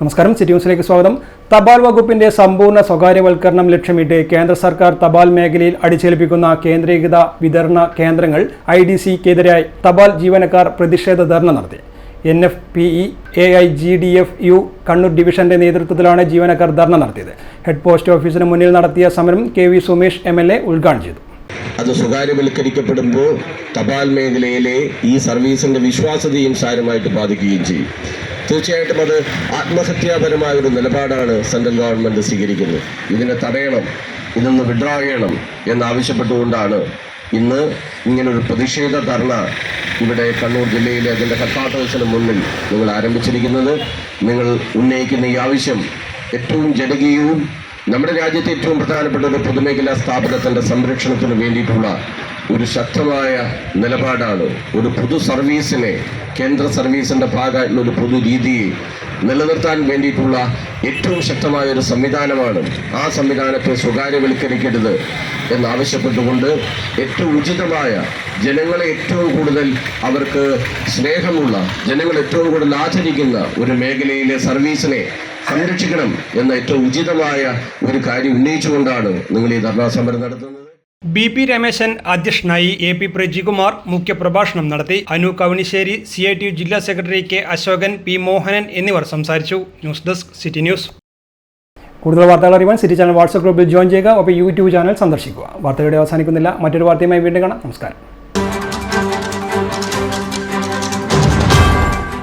നമസ്കാരം. സിറ്റി ന്യൂസിലേക്ക് സ്വാഗതം. തപാൽ വകുപ്പിന്റെ സമ്പൂർണ സ്വകാര്യവൽക്കരണം ലക്ഷ്യമിട്ട് കേന്ദ്ര സർക്കാർ തപാൽ മേഖലയിൽ അടിച്ചേൽപ്പിക്കുന്ന കേന്ദ്രീകൃത വിതരണ കേന്ദ്രങ്ങൾ ഐ ഡി സിക്കെതിരായി തപാൽ ജീവനക്കാർ പ്രതിഷേധ ധർണ നടത്തി. N F P E A I G D F U Kannur ഡിവിഷന്റെ നേതൃത്വത്തിലാണ് ജീവനക്കാർ ധർണ നടത്തിയത്. ഹെഡ് പോസ്റ്റ് ഓഫീസിന് മുന്നിൽ നടത്തിയ സമരം K V Sumesh M L A ഉദ്ഘാടനം ചെയ്തു. അത് സ്വകാര്യവൽക്കരിക്കപ്പെടുമ്പോൾ തപാൽ മേഖലയിലെ ഈ സർവീസിന്റെ വിശ്വാസ്യതയും സാരമായിട്ട് ബാധിക്കുകയും ചെയ്യും. തീർച്ചയായിട്ടും അത് ആത്മഹത്യാപരമായ ഒരു നിലപാടാണ് സെൻട്രൽ ഗവൺമെന്റ് സ്വീകരിക്കുന്നത്. ഇതിനെ തടയണം ഇതൊന്ന് വിഡ്രോ ചെയ്യണം എന്നാവശ്യപ്പെട്ടുകൊണ്ടാണ് ഇന്ന് ഇങ്ങനൊരു പ്രതിഷേധ ധർണ ഇവിടെ കണ്ണൂർ ജില്ലയിലെ അതിന്റെ ഹെഡ്ക്വാർട്ടേഴ്സിന് മുന്നിൽ നിങ്ങൾ ആരംഭിച്ചിരിക്കുന്നത്. നിങ്ങൾ ഉന്നയിക്കുന്ന ഈ ആവശ്യം ഏറ്റവും ജനകീയവും നമ്മുടെ രാജ്യത്തെ ഏറ്റവും പ്രധാനപ്പെട്ട ഒരു പൊതുമേഖലാ സ്ഥാപനത്തിന്റെ സംരക്ഷണത്തിന് വേണ്ടിയിട്ടുള്ള ഒരു ശക്തമായ നിലപാടാണ്. ഒരു പൊതു സർവീസിനെ കേന്ദ്ര സർവീസിന്റെ ഭാഗമായിട്ടുള്ള ഒരു പൊതു രീതിയെ നിലനിർത്താൻ വേണ്ടിയിട്ടുള്ള ഏറ്റവും ശക്തമായ ഒരു സംവിധാനമാണ് ആ സംവിധാനത്തെ സ്വകാര്യവൽക്കരിക്കരുത് എന്നാവശ്യപ്പെട്ടുകൊണ്ട് ഏറ്റവും ഉചിതമായ ജനങ്ങളെ ഏറ്റവും കൂടുതൽ അവർക്ക് സ്നേഹമുള്ള ജനങ്ങൾ ഏറ്റവും കൂടുതൽ ആചരിക്കുന്ന ഒരു മേഖലയിലെ സർവീസിനെ സംരക്ഷിക്കണം എന്ന ഏറ്റവും ഉചിതമായ ഒരു കാര്യം ഉന്നയിച്ചുകൊണ്ടാണ് നിങ്ങൾ ഈ ധർണാ സമരം നടത്തുന്നത്. ബി പി രമേശൻ അധ്യക്ഷനായി എ പി പ്രജികുമാർ മുഖ്യപ്രഭാഷണം നടത്തി. Anu Kavanissery C I T ജില്ലാ secretary K Ashokan P Mohanan എന്നിവർ സംസാരിച്ചു. News desk city news. കൂടുതൽ വാർത്തകൾ അറിയാൻ സിറ്റി ചാനൽ വാട്സ്ആപ്പ് ഗ്രൂപ്പിൽ ജോയിൻ ചെയ്യുക. ഒപ്പം യൂട്യൂബ് ചാനൽ സന്ദർശിക്കുക. വാർത്തയുടെ അവസാനിക്കുന്നില്ല. മറ്റൊരു വാർത്തയുമായി വീണ്ടും കാണാം. നമസ്കാരം.